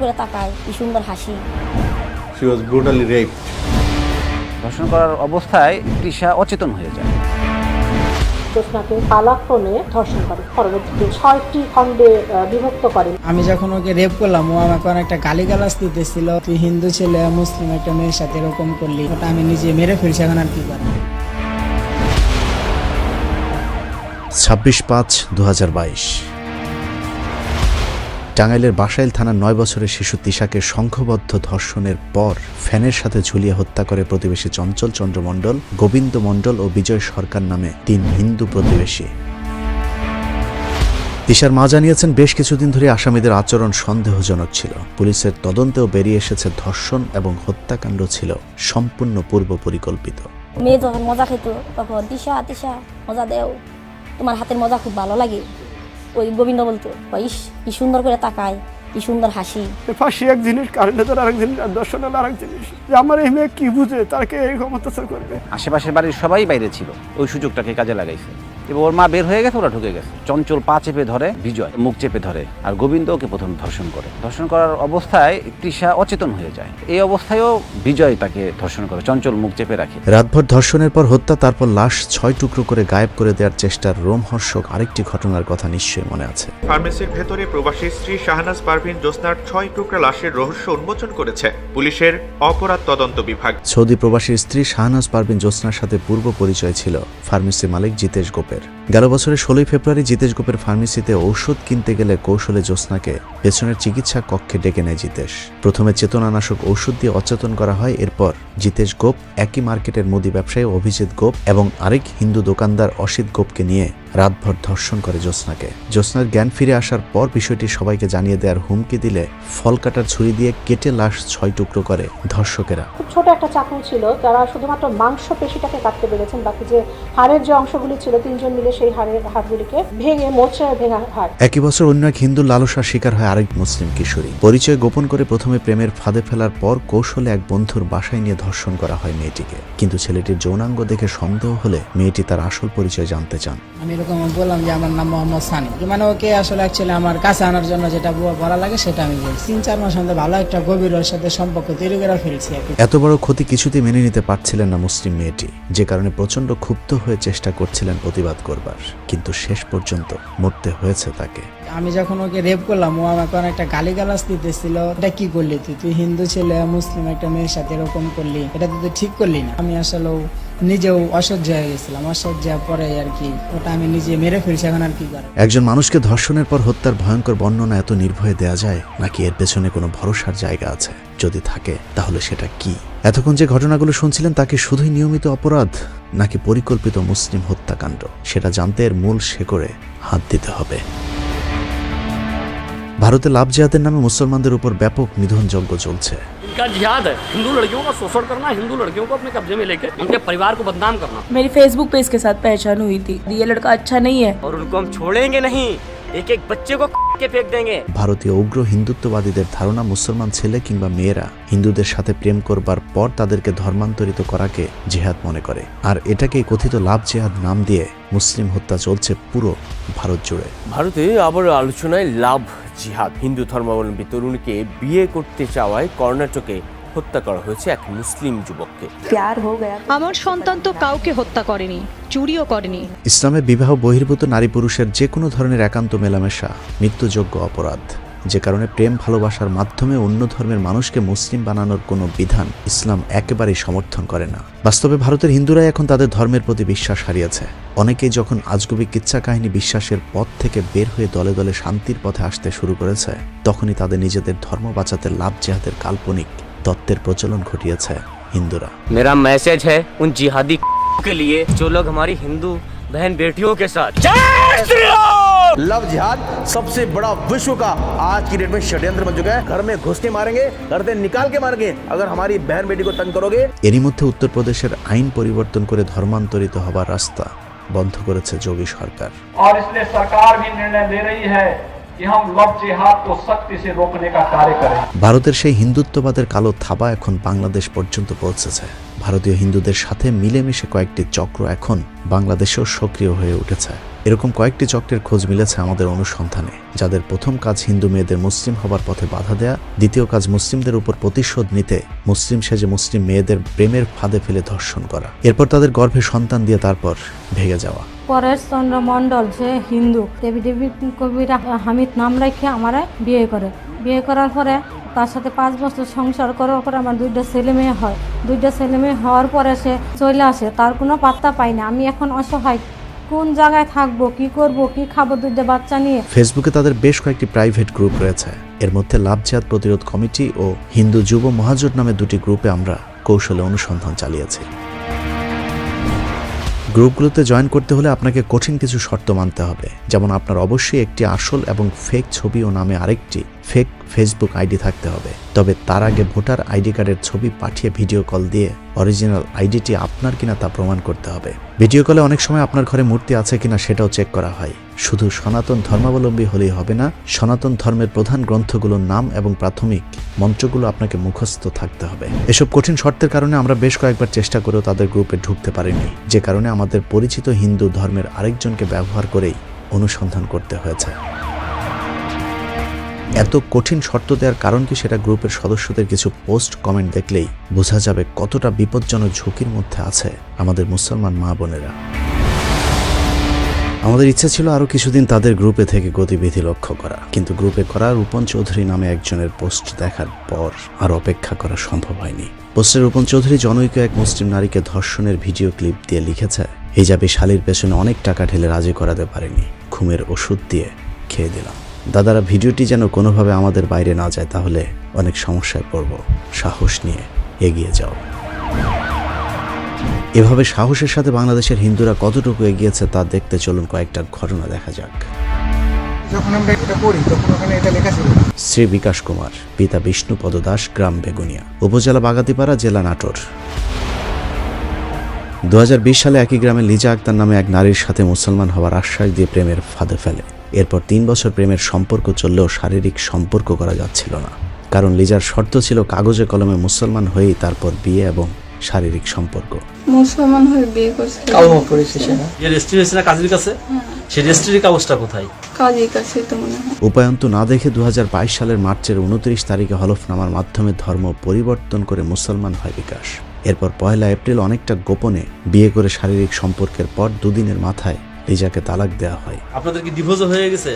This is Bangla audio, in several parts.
করে তাকায় কি সুন্দর হাসি। She was brutally raped. ধর্ষণ করার অবস্থায় তৃষা অচেতন হয়ে যায়। জ্যোৎস্নাকে পালাক্রমে ধর্ষণ করে। পরবর্তীতে ছয়টি খণ্ডে বিভক্ত করেন আমি যখন ওকে রেপ করলাম ও আমাকে অনেকটা গালিগালাজ দিতেছিল তুই হিন্দু ছেলে মুসলিম একটা মেয়ের সাথে এরকম করলি ওটা আমি নিজে মেরে ফেলছি এখন আর কি করি ছাব্বিশ পাঁচ দু টাঙ্গাইলের বাসাইল থানার নয় বছরের শিশু তিশাকে সংঘবদ্ধ ধর্ষণের পর ফ্যানের সাথে ঝুলিয়ে হত্যা করে প্রতিবেশী চঞ্চল চন্দ্র মণ্ডল, গোবিন্দ মণ্ডল ও বিজয় সরকার নামে তিন হিন্দু প্রতিবেশী। তিশার মা জানিয়েছেন, বেশ কিছুদিন ধরে আসামিদের আচরণ সন্দেহজনক ছিল। পুলিশের তদন্তেও বেরিয়ে এসেছে ধর্ষণ এবং হত্যাকাণ্ড ছিল সম্পূর্ণ পূর্ব পরিকল্পিত। মেয়ে যখন মজা খেত তখন তিশা তিশা, মজা দেও। তোমার হাতের মজা খুব ভালো লাগে। ওই গোবিন্দ বলতো ইস কি সুন্দর করে তাকায়। কি সুন্দর হাসি। ফাঁসি এক জিনিস কারেন্টে আরেক জিনিস আর দর্শন হলো আরেক জিনিস। যে আমার এই মেয়ে কি বুঝে তাকে এরকম অত্যাচার করবে? আশেপাশের বাড়ির সবাই বাইরে ছিল ওই সুযোগটাকে কাজে লাগাইছে। এবার ওর মা বের হয়ে গেছে ওরা ঢুকে গেছে। চঞ্চল পা চেপে ধরে বিজয় মুখ চেপে ধরে আর গোবিন্দ ওকে প্রথম ধর্ষণ করে। ধর্ষণ করার অবস্থায় তৃষা অচেতন হয়ে যায়। এই অবস্থায়ও বিজয় তাকে ধর্ষণ করে চঞ্চল মুখ চেপে রাখে। রাতভর ধর্ষণের পর হত্যা তারপর লাশ ছয় টুকরো করে গায়েব করে দেওয়ার চেষ্টার রোমহর্ষক আরেকটি ঘটনার কথা নিশ্চয়ই মনে আছে। ফার্মেসির ভেতরে প্রবাসী স্ত্রী শাহনাজ পারভিন জ্যোৎস্নার ছয় টুকরা লাশের রহস্য উন্মোচন করেছে পুলিশের অপরাধ তদন্ত বিভাগ। সৌদি প্রবাসীর স্ত্রী শাহনাজ পারভিন জ্যোৎস্নার সাথে পূর্ব পরিচয় ছিল ফার্মেসি মালিক জিতেশ গোপের। গেল বছরের ষোলোই ফেব্রুয়ারি জিতেশ গোপের ফার্মেসিতে ঔষধ কিনতে গেলে কৌশলে জ্যোৎস্নাকে পেছনের চিকিৎসা কক্ষে ডেকে নেয় জিতেশ। প্রথমে চেতনানাশক ঔষধ দিয়ে অচেতন করা হয়, এরপর জিতেশ গোপ একই মার্কেটের মুদি ব্যবসায়ী অভিজিৎ গোপ এবং আরেক হিন্দু দোকানদার অসিত গোপকে নিয়ে রাতভর ধর্ষণ করে জ্যোৎস্নাকে। জ্যোৎস্নার জ্ঞান ফিরে আসার পর বিষয়টি সবাইকে জানিয়ে দেওয়ার হুমকি দিলে ফল কাটার ছুরি দিয়ে কেটে লাশ ছয় টুকরো করে ধর্ষকেরা। খুব ছোট একটা চাকু ছিল যারা শুধুমাত্র মাংস পেশিটাকে কাটতে পেরেছেন বাকি যে হাড়ের যে অংশগুলি ছিল তিনজন মিলে সেই হাড়ের হাড়গুলিকে ভেঙে মোচড়ে ভেঙা হাড়। একই বছর অন্য এক হিন্দু লালসার শিকার হয় আরেক মুসলিম কিশোরী। পরিচয় গোপন করে প্রথমে প্রেমের ফাঁদে ফেলার পর কৌশলে এক বন্ধুর বাসায় নিয়ে ধর্ষণ করা হয় মেয়েটিকে। কিন্তু ছেলেটির যৌনাঙ্গ দেখে সন্দেহ হলে মেয়েটি তার আসল পরিচয় জানতে চান। আমি এরকম বললাম যে আমার নাম মোহাম্মদ সানি। মানে ওকে আসলে অ্যাকচুয়ালি আমার কাছে আনার জন্য যেটা বলা লাগে সেটা আমি বলছি। তিন চার মাস মধ্যে ভালো একটা গভীর ওর সাথে সম্পর্ক তৈরি করে ফেলছি এত বড় ক্ষতি কিছুতেই মেনে নিতে পারছিলেন না মুসলিম মেয়েটি যে কারণে প্রচণ্ড ক্ষুব্ধ হয়ে চেষ্টা করছিলেন প্রতিবাদ করবার। কিন্তু শেষ পর্যন্ত মরতে হয়েছে তাকে। আমি যখন ওকে রেপ করলাম ও আমাকে অনেকটা গালিগালাজ দিতেছিল এটা কি করলি তুই? তুই হিন্দু ছেলে মুসলিম একটা মেয়ের সাথে এরকম করলি? এটা তো তুই ঠিক করলি না। আমি আসলে নিজেও অসহ্য হয়ে গেছিলাম, অসহ্য পরে আর কি, ওটা আমি নিজে মেরে ফেলছি, এখন আর কি একজন মানুষকে ধর্ষণের পর হত্যার ভয়ঙ্কর বর্ণনা এত নির্ভয়ে দেয়া যায়, নাকি এর পেছনে কোনো ভরসার জায়গা আছে? যদি থাকে, তাহলে সেটা কি? এতক্ষণ যে ঘটনাগুলো শুনছিলেন, তাকে শুধুই নিয়মিত অপরাধ, নাকি পরিকল্পিত মুসলিম হত্যাকাণ্ড? সেটা জানতে এর মূল শেকড়ে হাত দিতে হবে। ভারতে লাভ জেহাদের নামে মুসলমানদের উপর ব্যাপক নিধনযজ্ঞ চলছে इनका जिहाद है हिंदू लड़कियों का शोषण करना हिंदू लड़कियों को अपने कब्जे में लेके उनके परिवार को बदनाम करना मेरी फेसबुक पेज के साथ पहचान हुई थी ये लड़का अच्छा नहीं है और उनको हम छोड़ेंगे नहीं एक एक बच्चे को के फेंक देंगे ভারতীয় উগ্র হিন্দুত্ববাদীদের ধারণা মুসলমান ছেলে কিংবা মেয়েরা হিন্দুদের সাথে প্রেম করবার পর তাদেরকে ধর্মান্তরিত করাকে জেহাদ মনে করে আর এটাকেই কথিত লাভ জেহাদ নাম দিয়ে মুসলিম হত্যা চলছে পুরো ভারত জুড়ে ভারতে আবার আলোচনায় লাভ জিহাদ। হিন্দু ধর্মাবলম্বী তরুণীকে বিয়ে করতে চাওয়ায় কর্ণাটকে হত্যা করা হয়েছে এক মুসলিম যুবককে। আমার সন্তান তো কাউকে হত্যা করেনি চুরিও করেনি। ইসলামে বিবাহ বহির্ভূত নারী পুরুষের যে কোনো ধরনের একান্ত মেলামেশা মৃত্যুযোগ্য অপরাধ। যে কারণে প্রেম ভালোবাসার মাধ্যমে অন্য ধর্মের মানুষকে মুসলিম বানানোর কোনো বিধান ইসলাম একেবারেই সমর্থন করে না বাস্তবে ভারতের হিন্দুরাই এখন তাদের ধর্মের প্রতি বিশ্বাস হারিয়েছে অনেকেই যখন আজগুবি কিচ্ছা কাহিনী বিশ্বাসের পথ থেকে বের হয়ে দলে দলে শান্তির পথে আসতে শুরু করেছে তখনই তাদের নিজেদের ধর্ম বাঁচাতে লাভ জেহাদের কাল্পনিক তত্ত্বের প্রচলন ঘটিয়েছে হিন্দুরা मेरा मैसेज है उन जिहादी के लिए जो लोग हमारी हिंदू बहन बेटियों के साथ लव जिहाद सबसे बड़ा विश्व का आज की डेट में षड्यंत्र बन चुका है घर में घुस के मारेंगे घर से निकाल के मारेंगे अगर हमारी बहन बेटी को तंग करोगे এরই মধ্যে উত্তরপ্রদেশের আইন পরিবর্তন করে ধর্মান্তরিত হবার রাস্তা বন্ধ করেছে যোগী সরকার और इसलिए सरकार भी निर्णय ले रही है कि हम लव जिहाद को सख्ती से रोकने का कार्य करें ভারতের সেই হিন্দুত্ববাদের কালো থাবা এখন বাংলাদেশ পর্যন্ত পৌঁছেছে ভারতীয় হিন্দুদের সাথে মিলেমিশে কয়েকটি চক্র এখন বাংলাদেশেও সক্রিয় হয়ে উঠেছে এরকম কয়েকটি চক্রের খোঁজ মিলেছে আমাদের অনুসন্ধানে, যাদের প্রথম কাজ হিন্দু মেয়েদের মুসলিম হবার পথে বাধা দেয়া, দ্বিতীয় কাজ মুসলিমদের উপর প্রতিশোধ নিতে, মুসলিম সেজে মুসলিম মেয়েদের প্রেমের ফাঁদে ফেলে ধর্ষণ করা। এরপর তাদের গর্ভে সন্তান দিয়ে তারপর ভেঙে যাওয়া। পরেশ চন্দ্র মণ্ডল সে হিন্দু, দেবী দেবী কবিরা হামিদ নাম রেখে আমারে বিয়ে করে। বিয়ে করার পরে তার সাথে পাঁচ বছর সংসার করার পরে আমার দুইটা ছেলে মেয়ে হয়। দুইটা ছেলে মেয়ে হওয়ার পরে সে চলে আসে, তার কোনো পাত্তা পাই না। আমি এখন অসহায়। কোন জায়গায় থাকব, কি করব, কি খাব দুইটা বাচ্চা নিয়ে? ফেসবুকে তাদের বেশ কয়েকটি প্রাইভেট গ্রুপ রয়েছে। এর মধ্যে লাভ জিহাদ প্রতিরোধ কমিটি ও হিন্দু যুব মহাজোট নামে দুটি গ্রুপে আমরা কৌশলে অনুসন্ধান চালিয়েছি। গ্রুপগুলোতে জয়েন করতে হলে আপনাকে কঠিন কিছু শর্ত মানতে হবে। যেমন আপনার অবশ্যই একটি আসল এবং ফেক ছবি ও নামে আরেকটি ফেক ফেসবুক আইডি থাকতে হবে। তবে তার আগে ভোটার আইডি কার্ডের ছবি পাঠিয়ে ভিডিও কল দিয়ে অরিজিনাল আইডিটি আপনার কিনা তা প্রমাণ করতে হবে। ভিডিও কলে অনেক সময় আপনার ঘরে মূর্তি আছে কিনা সেটাও চেক করা হয়। শুধু সনাতন ধর্মাবলম্বী হলেই হবে না, সনাতন ধর্মের প্রধান গ্রন্থগুলোর নাম এবং প্রাথমিক মন্ত্রগুলো আপনাকে মুখস্থ থাকতে হবে। এসব কঠিন শর্তের কারণে আমরা বেশ কয়েকবার চেষ্টা করেও তাদের গ্রুপে ঢুকতে পারিনি। যে কারণে আমাদের পরিচিত হিন্দু ধর্মের আরেকজনকে ব্যবহার করেই অনুসন্ধান করতে হয়েছে। এত কঠিন শর্ত দেওয়ার কারণ কি সেটা গ্রুপের সদস্যদের কিছু পোস্ট কমেন্ট দেখলেই বোঝা যাবে কতটা বিপজ্জনক ঝুঁকির মধ্যে আছে আমাদের মুসলমান মা বোনেরা। আমাদের ইচ্ছা ছিল আরও কিছুদিন তাদের গ্রুপে থেকে গতিবিধি লক্ষ্য করা, কিন্তু গ্রুপে করা রূপন চৌধুরী নামে একজনের পোস্ট দেখার পর আর অপেক্ষা করা সম্ভব হয়নি। পোস্টে রূপন চৌধুরী জনৈক এক মুসলিম নারীকে ধর্ষণের ভিডিও ক্লিপ দিয়ে লিখেছে, হিজাবি শালির পেছনে অনেক টাকা ঢেলে রাজি করাতে পারেনি, ঘুমের ওষুধ দিয়ে খেয়ে দিলাম। দাদারা ভিডিওটি যেন কোনোভাবে আমাদের বাইরে না যায় তাহলে অনেক সমস্যায় পড়ব। সাহস নিয়ে এগিয়ে যাও। এভাবে সাহসের সাথে বাংলাদেশের হিন্দুরা কতটুকু এগিয়েছে তা দেখতে চলুন কয়েকটা ঘটনা দেখা যাক। যখন আমরা এটা পড়ি তখন ওখানে এটা লেখা ছিল। শ্রী বিকাশ কুমার পিতা বিষ্ণুপদ দাস গ্রাম বেগুনিয়া উপজেলা বাগাতিপাড়া জেলা নাটোর। দু হাজার বিশ সালে একই গ্রামে লিজা আক্তার নামে এক নারীর সাথে মুসলমান হওয়ার আশ্বাস দিয়ে প্রেমের ফাঁদে ফেলে। এরপর তিন বছর প্রেমের সম্পর্ক চললেও শারীরিক সম্পর্ক করা যাচ্ছিল না। কারণ লিজার শর্ত ছিল কাগজে কলমে মুসলমান হয়েই তারপর বিয়ে এবং শারীরিক সম্পর্ক। মুসলমান হয়ে বিয়ে করছে। কালমা পড়েছে সেটা ये রেজিস্ট্রি হয়েছে না কাজের কাছে? সেই রেজিস্ট্রির কাগজটা কোথায়? কাজের কাছে তো মনে হয়। উপায়ন্ত না দেখে দুহাজার বাইশ সালের মার্চের উনত্রিশ তারিখে হলফনামার মাধ্যমে ধর্ম পরিবর্তন করে মুসলমান হয় বিকাশ। এরপর পয়লা এপ্রিল অনেকটা গোপনে বিয়ে করে শারীরিক সম্পর্কের পর দুদিনের মাথায় লিজাকে তালাক দেওয়া হয়। আপনাদের কি ডিভোর্স হয়ে গেছে?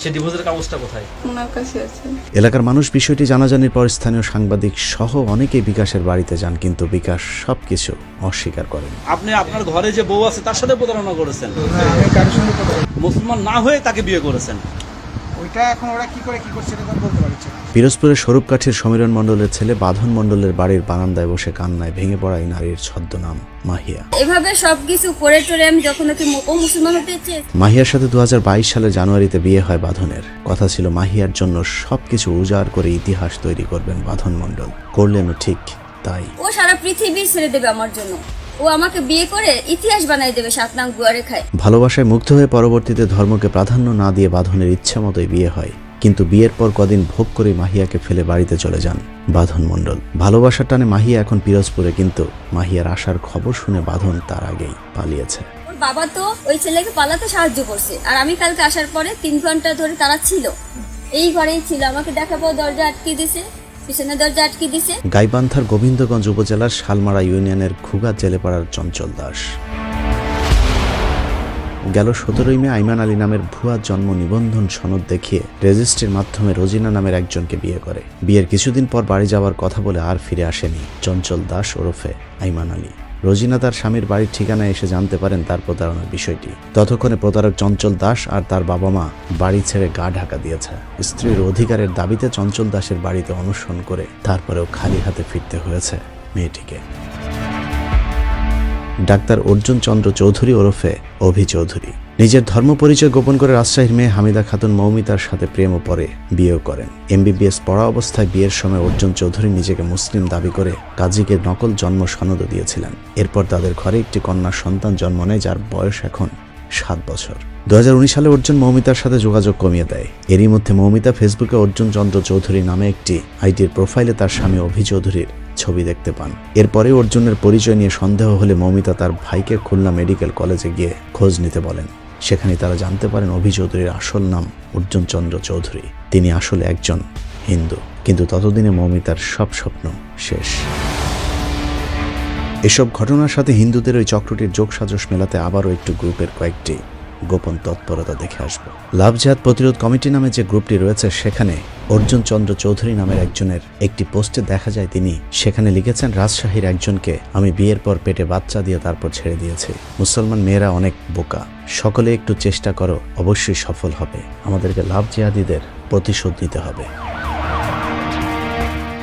সেই ডিভোর্সের কাগজটা কোথায়? ওনার কাছে আছে। এলাকার মানুষ বিষয়টি জানাজানির পর স্থানীয় সাংবাদিক সহ অনেকেই বিকাশের বাড়িতে যান কিন্তু বিকাশ সবকিছু অস্বীকার করেন। আপনি আপনার ঘরে যে বউ আছে তার সাথে প্রতারণা করেছেন? কথা মুসলমান না হয়ে তাকে বিয়ে করেছেন? ওইটা এখন ওরা কি করে কি করছে এটা তো বলতে পারছি না। পিরোজপুরের স্বরূপকাঠির সমীরণ মণ্ডলের ছেলে বাঁধন মণ্ডলের বাড়ির বারান্দায় বসে কান্নায় ভেঙে পড়া এই নারীর ছদ্মনাম মাহিয়া। এভাবে সব কিছু করে টরে আমি যখন ওকে ও মুসলমান হতে চেয়ে মাহিয়ার সাথে দু সালের জানুয়ারিতে বিয়ে হয় বাঁধনের। কথা ছিল মাহিয়ার জন্য সবকিছু উজাড় করে ইতিহাস তৈরি করবেন বাঁধন মণ্ডল। করলেনও ঠিক তাই। ও সারা পৃথিবী ছেড়ে দেবে আমার জন্য। ও আমাকে বিয়ে করে ইতিহাস বানাই দেবে সাত নাম গুয়ারে খায় ভালোবাসায় মুগ্ধ হয়ে পরবর্তীতে ধর্মকে প্রাধান্য না দিয়ে বাঁধনের ইচ্ছা মতোই বিয়ে হয়। কিন্তু বিয়ের পর কদিন ভোগ করে মাহিয়াকে ফেলে বাড়িতে চলে যান বাঁধন মণ্ডল। ভালোবাসার টানে মাহিয়া এখন পিরোজপুরে কিন্তু মাহিয়ার আসার খবর শুনে বাঁধন তার আগেই পালিয়েছে। বাবা তো ওই ছেলেকে পালাতে সাহায্য করছে আর আমি কালকে আসার পরে তিন ঘণ্টা ধরে তারা ছিল। এই ঘরেই ছিল আমাকে দেখাবো দরজা আটকে দিছে পিছনে দরজা আটকে দিছে। গাইবান্ধার গোবিন্দগঞ্জ উপজেলার শালমারা ইউনিয়নের খুগা জেলেপাড়ার চঞ্চল দাস। গেল সতেরোই মে আইমান আলী নামের ভুয়া জন্ম নিবন্ধন সনদ দেখিয়ে রেজিস্ট্রির মাধ্যমে রোজিনা নামের একজনকে বিয়ে করে। বিয়ের কিছুদিন পর বাড়ি যাওয়ার কথা বলে আর ফিরে আসেনি চঞ্চল দাস ওরফে আইমান আলী। রোজিনা তার স্বামীর বাড়ির ঠিকানায় এসে জানতে পারেন তার প্রতারণার বিষয়টি। ততক্ষণে প্রতারক চঞ্চল দাস আর তার বাবা মা বাড়ি ছেড়ে গা ঢাকা দিয়েছে। স্ত্রীর অধিকারের দাবিতে চঞ্চল দাসের বাড়িতে অনুসরণ করে তারপরেও খালি হাতে ফিরতে হয়েছে মেয়েটিকে। ডাক্তার অর্জুন চন্দ্র চৌধুরী ওরফে অভি চৌধুরী। নিজের ধর্ম পরিচয় গোপন করে রাজশাহীর মেয়ে হামিদা খাতুন মৌমিতার সাথে প্রেম ও পরে বিয়েও করেন। এমবিবিএস পড়া অবস্থায় বিয়ের সময় অর্জুন চৌধুরী নিজেকে মুসলিম দাবি করে কাজীকে নকল জন্ম সনদও দিয়েছিলেন। এরপর তাদের ঘরে একটি কন্যা সন্তান জন্ম নেয়, যার বয়স এখন সাত বছর। দু হাজার উনিশ সালে অর্জুন মৌমিতার সাথে যোগাযোগ কমিয়ে দেয়। এরই মধ্যে মৌমিতা ফেসবুকে অর্জুন চন্দ্র চৌধুরী নামে একটি আইডির প্রোফাইলে তার স্বামী অভি চৌধুরীর ছবি দেখতে পান। এরপরে অর্জুনের পরিচয় নিয়ে সন্দেহ হলে মমিতা তার ভাইকে খুলনা মেডিকেল কলেজে গিয়ে খোঁজ নিতে বলেন। সেখানে তারা জানতে পারেন অভি চৌধুরীর আসল নাম অর্জুন চন্দ্র চৌধুরী। তিনি আসলে একজন হিন্দু। কিন্তু ততদিনে মৌমিতার সব স্বপ্ন শেষ। এসব ঘটনার সাথে হিন্দুদের ওই চক্রটির যোগসাজশ মেলাতে আবারও একটু গ্রুপের কয়েকটি গোপন তৎপরতা দেখে আসব। লাভ জাহাদ প্রতিরোধ কমিটি নামে যে গ্রুপটি রয়েছে, সেখানে অর্জুন চন্দ্র চৌধুরী নামের একজনের একটি পোস্টে দেখা যায় তিনি সেখানে লিখেছেন, রাজশাহীর একজনকে আমি বিয়ের পর পেটে বাচ্চা দিয়ে তারপর ছেড়ে দিয়েছি। মুসলমান মেয়েরা অনেক বোকা। সকলে একটু চেষ্টা করো, অবশ্যই সফল হবে। আমাদেরকে লাভ জিহাদিদের প্রতিশোধ নিতে হবে।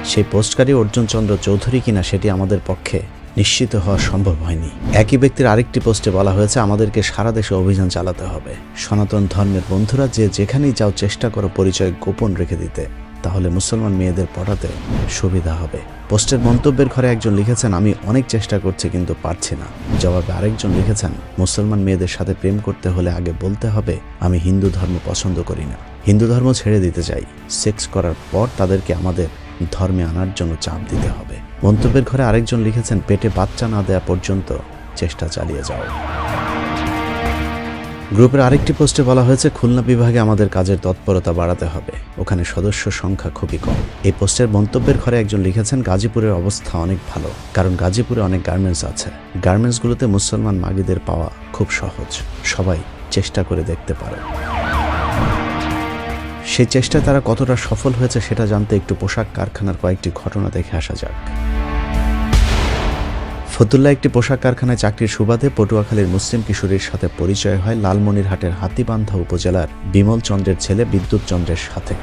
সেই পোস্টকারী অর্জুন চন্দ্র চৌধুরী কিনা সেটি আমাদের পক্ষে নিশ্চিত হওয়া সম্ভব হয়নি। একই ব্যক্তির আরেকটি পোস্টে বলা হয়েছে, আমাদেরকে সারা দেশে অভিযান চালাতে হবে। সনাতন ধর্মের বন্ধুরা যে যেখানেই যাও চেষ্টা করো পরিচয় গোপন রেখে দিতে। তাহলে মুসলমান মেয়েদের পড়াতে সুবিধা হবে। পোস্টের মন্তব্যের ঘরে একজন লিখেছেন, আমি অনেক চেষ্টা করছি কিন্তু পারছি না। জবাবে আরেকজন লিখেছেন, মুসলমান মেয়েদের সাথে প্রেম করতে হলে আগে বলতে হবে, আমি হিন্দু ধর্ম পছন্দ করি না। হিন্দু ধর্ম ছেড়ে দিতে চাই। সেক্স করার পর তাদেরকে আমাদের ধর্মে আনার জন্য চাপ দিতে হবে। মন্তব্যের ঘরে আরেকজন লিখেছেন, পেটে বাচ্চা না দেয়া পর্যন্ত চেষ্টা চালিয়ে যাও। গ্রুপের আরেকটি পোস্টে বলা হয়েছে, খুলনা বিভাগে আমাদের কাজের তৎপরতা বাড়াতে হবে। ওখানে সদস্য সংখ্যা খুবই কম। এই পোস্টের মন্তব্যের ঘরে একজন লিখেছেন, গাজীপুরের অবস্থা অনেক ভালো, কারণ গাজীপুরে অনেক গার্মেন্টস আছে। গার্মেন্টসগুলোতে মুসলমান মাগিদের পাওয়া খুব সহজ। সবাই চেষ্টা করে দেখতে পারে। সেই চেষ্টায় তারা কতটা সফল হয়েছে সেটা জানতে একটু পোশাক কারখানার কয়েকটি ঘটনা দেখে আসা যাক। ফতুল্লা একটি পোশাক কারখানায় চাকরির সুবাদে পটুয়াখালীর মুসলিম কিশোরীর সাথে পরিচয় হয় লালমনিরহাটের হাতিবান্ধা উপজেলার বিমল চন্দ্রের ছেলে বিদ্যুৎ চন্দ্রের সাথে।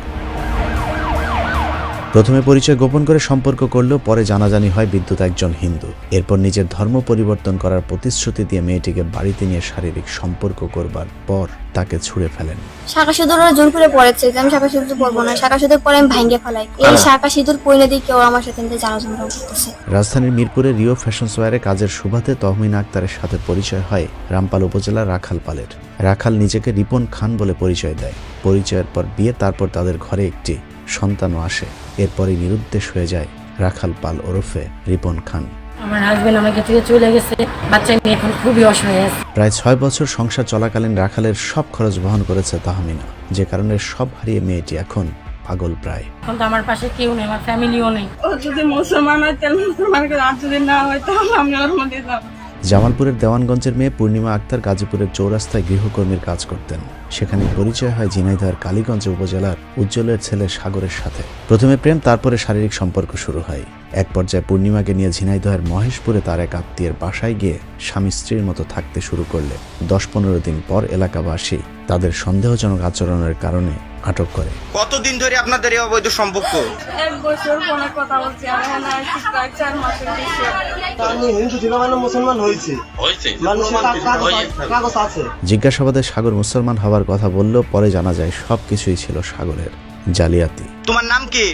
প্রথমে পরিচয় গোপন করে সম্পর্ক করলেও পরে জানাজানি হয় বিদ্যুৎ একজন হিন্দু। এরপর নিজের ধর্ম পরিবর্তন করার প্রতিশ্রুতি দিয়ে মেয়েটিকে বাড়িতে নিয়ে শারীরিক সম্পর্ক করবার পর তাকে ছুঁড়ে ফেলেন। শাখা সিঁদুর জোর করে পড়েছে যে আমি শাখা সিঁদুর পরবো না। শাখা সিঁদুর পরে আমি ভাঙ্গে ফেলাই। এই শাখা সিঁদুর কেউ আমার সাথে জানাজনা করতেছে। রাজধানীর মিরপুরে রিও ফ্যাশন সোয়ারে কাজের সুবাদে তহমিন আক্তারের সাথে পরিচয় হয় রামপাল উপজেলার রাখাল পালের। রাখাল নিজেকে রিপন খান বলে পরিচয় দেয়। পরিচয়ের পর বিয়ে তারপর তাদের ঘরে একটি সন্তানও আসে। এরপরে নিরুদ্দেশ হয়ে যায় রাখাল পাল ওরফে রিপন খান। আমার হাজবেন্ড আমাকে থেকে চলে গেছে। বাচ্চা নিয়ে এখন খুবই অসহায় আছে। প্রায় ছয় বছর সংসার চলাকালীন রাখালের সব খরচ বহন করেছে তাহমিনা যে কারণে সব হারিয়ে মেয়েটি এখন পাগল প্রায়। এখন তো আমার পাশে কেউ নেই আমার ফ্যামিলিও নেই। ও যদি মুসলমান হয় তাহলে মুসলমানকে আর যদি না হয় তাহলে আমি ওর মধ্যে যাব। জামালপুরের দেওয়ানগঞ্জের মেয়ে পূর্ণিমা আক্তার গাজীপুরের চৌরাস্তায় গৃহকর্মীর কাজ করতেন। সেখানে পরিচয় হয় ঝিনাইদহের কালীগঞ্জ উপজেলার উজ্জ্বলের ছেলে সাগরের সাথে। প্রথমে প্রেম, তারপরে শারীরিক সম্পর্ক শুরু হয়। এক পর্যায়ে পূর্ণিমাকে নিয়ে ঝিনাইদহের মহেশপুরে তার এক আত্মীয়ের বাসায় গিয়ে স্বামী স্ত্রীর মতো থাকতে শুরু করলে। দশ পনেরো দিন পর এলাকাবাসী তাদের সন্দেহজনক আচরণের কারণে আটক করে। কতদিন ধরে আপনাদের এই অবৈধ সম্পর্ক? এক বছর ফোনে কথা বলছি আর আসছি প্রায় চার মাসের বেশি। আমি হিন্দু ছিল মানে মুসলমান হয়েছে? মানুষের কাগজ আছে? জিজ্ঞাসাবাদে সাগর মুসলমান হওয়ার কথা বললেও পরে জানা যায় সব কিছুই ছিল সাগরের জালিয়াতি। তোমার নাম কি?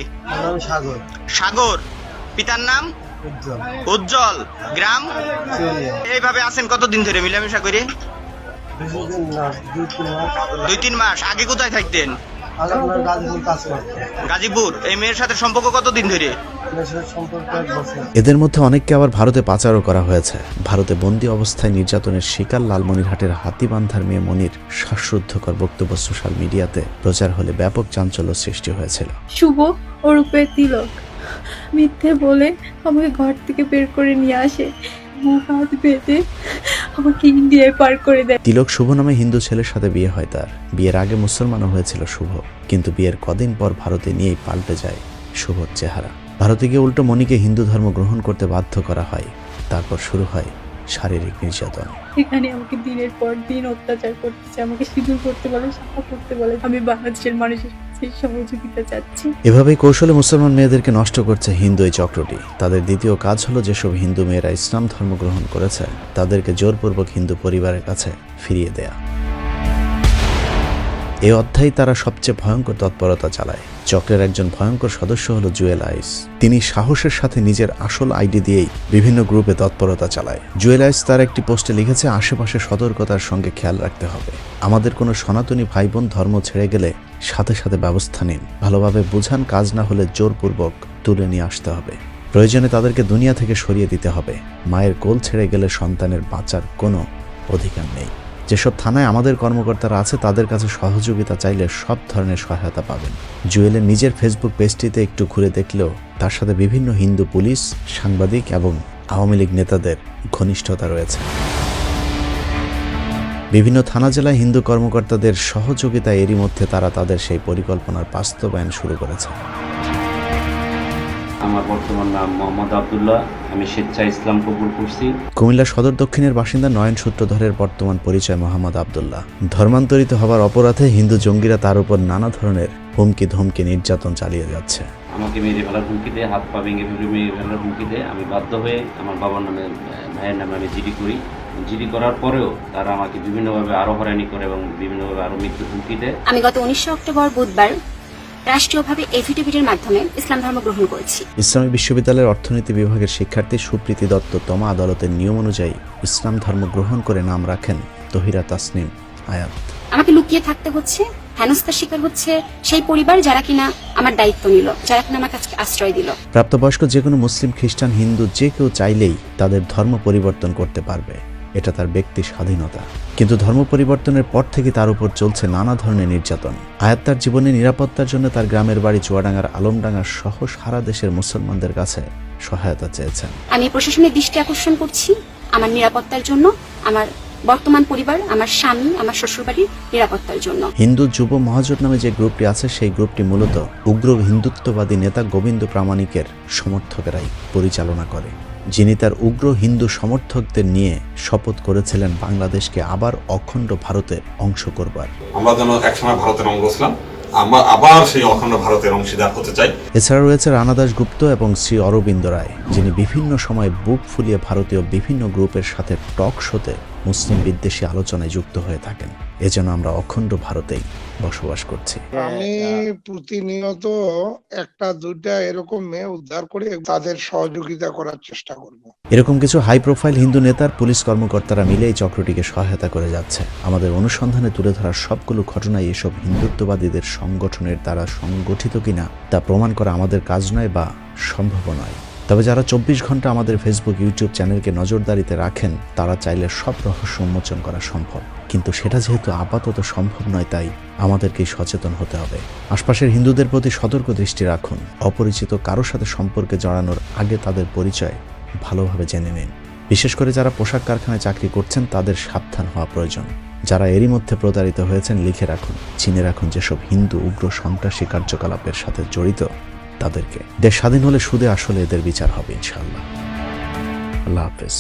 নাম সাগর। সাগর। পিতার নাম? উজ্জ্বল। উজ্জ্বল। গ্রাম? এইভাবে আছেন কতদিন ধরে মিলামিশা করে? দুই তিন মাস আগে কোথায় থাকতেন? গাজীপুর এই মেয়ের সাথে সম্পর্ক কতদিন ধরে? এদের মধ্যে অনেককে আবার ভারতে পাচারও করা হয়েছে। ভারতে বন্দি অবস্থায় নির্যাতনের শিকার লালমনিরহাটের হাতিবান্ধার মেয়ে মনির শ্বাসরুদ্ধকর বক্তব্য সোশ্যাল মিডিয়াতে প্রচার হলে ব্যাপক চাঞ্চল্য সৃষ্টি হয়েছিল। শুভ ওরূপে তিলক। মিথ্যে বলে আমাকে ঘর থেকে বের করে নিয়ে আসে। হাত বেঁধে আমাকে ইন্ডিয়ায় পার করে দেয় তিলক শুভ নামে হিন্দু ছেলের সাথে বিয়ে হয় তার। বিয়ের আগে মুসলমানও হয়েছিল শুভ। কিন্তু বিয়ের কদিন পর ভারতে নিয়েই পাল্টে যায় শুভর চেহারা। ভারতে গিয়ে উল্টো মনিকে হিন্দু ধর্ম গ্রহণ করতে বাধ্য করা হয়। তারপর শুরু হয় শারীরিক নির্যাতন। এখানে আমাকে দিনের পর দিন অত্যাচার করতেছে আমাকে সিঁদুর করতে বলে সাফা করতে বলে। আমি বাংলাদেশের মানুষের সহযোগিতা চাচ্ছি। এভাবেই কৌশলে মুসলমান মেয়েদেরকে নষ্ট করছে হিন্দু এই চক্রটি। তাদের দ্বিতীয় কাজ হলো যেসব হিন্দু মেয়েরা ইসলাম ধর্ম গ্রহণ করেছে, তাদেরকে জোরপূর্বক হিন্দু পরিবারের কাছে ফিরিয়ে দেয়া। এই অধ্যায়ে তারা সবচেয়ে ভয়ঙ্কর তৎপরতা চালায়। চক্রের একজন ভয়ঙ্কর সদস্য হল জুয়েল আইস তিনি সাহসের সাথে নিজের আসল আইডি দিয়েই বিভিন্ন গ্রুপে তৎপরতা চালায়। জুয়েল আইস তার একটি পোস্টে লিখেছে, আশেপাশে সতর্কতার সঙ্গে খেয়াল রাখতে হবে। আমাদের কোনো সনাতনী ভাই বোন ধর্ম ছেড়ে গেলে সাথে সাথে ব্যবস্থা নিন। ভালোভাবে বুঝান, কাজ না হলে জোরপূর্বক তুলে নিয়ে আসতে হবে। প্রয়োজনে তাদেরকে দুনিয়া থেকে সরিয়ে দিতে হবে। মায়ের কোল ছেড়ে গেলে সন্তানের বাঁচার কোনো অধিকার নেই। যেসব থানায় আমাদের কর্মকর্তারা আছে, তাদের কাছে সহযোগিতা চাইলে সব ধরনের সহায়তা পাবেন। জুয়েলের নিজের ফেসবুক পেজটিতে একটু ঘুরে দেখলেও তার সাথে বিভিন্ন হিন্দু পুলিশ, সাংবাদিক এবং আওয়ামী লীগ নেতাদের ঘনিষ্ঠতা রয়েছে। বিভিন্ন থানা জেলায় হিন্দু কর্মকর্তাদের সহযোগিতা এরই মধ্যে তারা তাদের সেই পরিকল্পনার বাস্তবায়ন শুরু করেছে। আমার বর্তমান নাম মোহাম্মদ আবদুল্লাহ। আমি স্বেচ্ছা ইসলাম কবুল করছি। কুমিল্লা সদর দক্ষিণের বাসিন্দা নয়ন সূত্রধরের বর্তমান পরিচয় মোহাম্মদ আবদুল্লাহ। ধর্মান্তরিত হবার অপরাধে হিন্দু জঙ্গিরা তার উপর নানা ধরনের হুমকি ধমকি নির্যাতন চালিয়ে যাচ্ছে। আমাকে মেরে ফেলার হুমকি দেয় হাত পা ভেঙে ফেলে মেরে ফেলার হুমকি দেয়। আমি বাধ্য হয়ে আমার বাবার নামে ভাইয়ের নামে আমি জিডি করি। জিডি করার পরেও তারা আমাকে বিভিন্নভাবে আরও হয়রানি করে এবং বিভিন্নভাবে আরও মৃত্যু হুমকি দেয়। আমি গত উনিশে অক্টোবর বুধবার রাষ্ট্রীয়ভাবে এফিডেভিটের মাধ্যমে ইসলাম ধর্ম গ্রহণ করেছি। ইসলামী বিশ্ববিদ্যালয়ের অর্থনীতি বিভাগের শিক্ষার্থী সুপ্রীতি দত্ত তমা আদালতের নিয়ম অনুযায়ী ইসলাম ধর্ম গ্রহণ করে নাম রাখেন তহিরা তাসনিম আয়াত। আমাকে লুকিয়ে থাকতে হচ্ছে হেনস্থার শিকার হচ্ছে সেই পরিবার যারা কিনা আমার দায়িত্ব নিল যারা কিনা আমার কাছে আশ্রয় দিল। প্রাপ্তবয়স্ক যে কোনো মুসলিম খ্রিস্টান হিন্দু যে কেউ চাইলেই তাদের ধর্ম পরিবর্তন করতে পারবে। এটা তার ব্যক্তি স্বাধীনতা। কিন্তু ধর্ম পরিবর্তনের পর থেকে তার উপর চলছে নানা ধরনের নির্যাতন। আয়াত তার জীবনে নিরাপত্তার জন্য তার গ্রামের বাড়ি চুয়াডাঙ্গার আলমডাঙ্গা সহ সারা দেশের মুসলমানদের কাছে সহায়তা চেয়েছেন। আমি প্রশাসনের দৃষ্টি আকর্ষণ করছি। আমার নিরাপত্তার জন্য আমার বর্তমান পরিবার আমার স্বামী আমার শ্বশুরবাড়ির নিরাপত্তার জন্য। হিন্দু যুব মহাজোট নামে যে গ্রুপটি আছে সেই গ্রুপটি মূলত উগ্র হিন্দুত্ববাদী নেতা গোবিন্দ প্রামাণিকের সমর্থকেরাই পরিচালনা করে। যিনি তার উগ্র হিন্দু সমর্থকদের নিয়ে শপথ করেছিলেন বাংলাদেশকে আবার অখণ্ড ভারতের অংশ করবার। আমরা যেন একসময় ভারতের অঙ্গ ছিলাম আমরা আবার সেই অখণ্ড ভারতের অংশীদার হতে চাই। এছাড়া রয়েছে রানাদাস গুপ্ত এবং শ্রী অরবিন্দ রায় যিনি বিভিন্ন সময় বুক ফুলিয়ে ভারতীয় বিভিন্ন গ্রুপের সাথে টক শোতে মুসলিম বিদ্বেষী আলোচনায় যুক্ত হয়ে থাকেন। এজন্য আমরা অখণ্ড ভারতেই বসবাস করছি। আমি প্রতিনিয়ত একটা দুইটা এরকম মেয়ে উদ্ধার করে তাদের সহযোগিতা করার চেষ্টা করব। এরকম কিছু হাই প্রোফাইল হিন্দু নেতার পুলিশ কর্মকর্তারা মিলে এই চক্রটিকে সহায়তা করে যাচ্ছে। আমাদের অনুসন্ধানে তুলে ধরা সবগুলো ঘটনায় এসব হিন্দুত্ববাদীদের সংগঠনের দ্বারা সংগঠিত কিনা তা প্রমাণ করা আমাদের কাজ নয় বা সম্ভব নয়। তবে যারা চব্বিশ ঘণ্টা আমাদের ফেসবুক ইউটিউব চ্যানেলকে নজরদারিতে রাখেন, তারা চাইলে সব রহস্য উন্মোচন করা সম্ভব। কিন্তু সেটা যেহেতু আপাতত সম্ভব নয় তাই আমাদেরকেই সচেতন হতে হবে। আশপাশের হিন্দুদের প্রতি সতর্ক দৃষ্টি রাখুন। অপরিচিত কারোর সাথে সম্পর্কে জড়ানোর আগে তাদের পরিচয় ভালোভাবে জেনে নিন। বিশেষ করে যারা পোশাক কারখানায় চাকরি করছেন, তাদের সাবধান হওয়া প্রয়োজন। যারা এরই মধ্যে প্রতারিত হয়েছেন, লিখে রাখুন। চিনে রাখুন যেসব হিন্দু, উগ্র, সন্ত্রাসী কার্যকলাপের সাথে জড়িত। তাদেরকে। দেশ স্বাধীন হলে সুদে আসলে এদের বিচার হবে ইনশাল্লাহ আল্লাহ হাফেজ।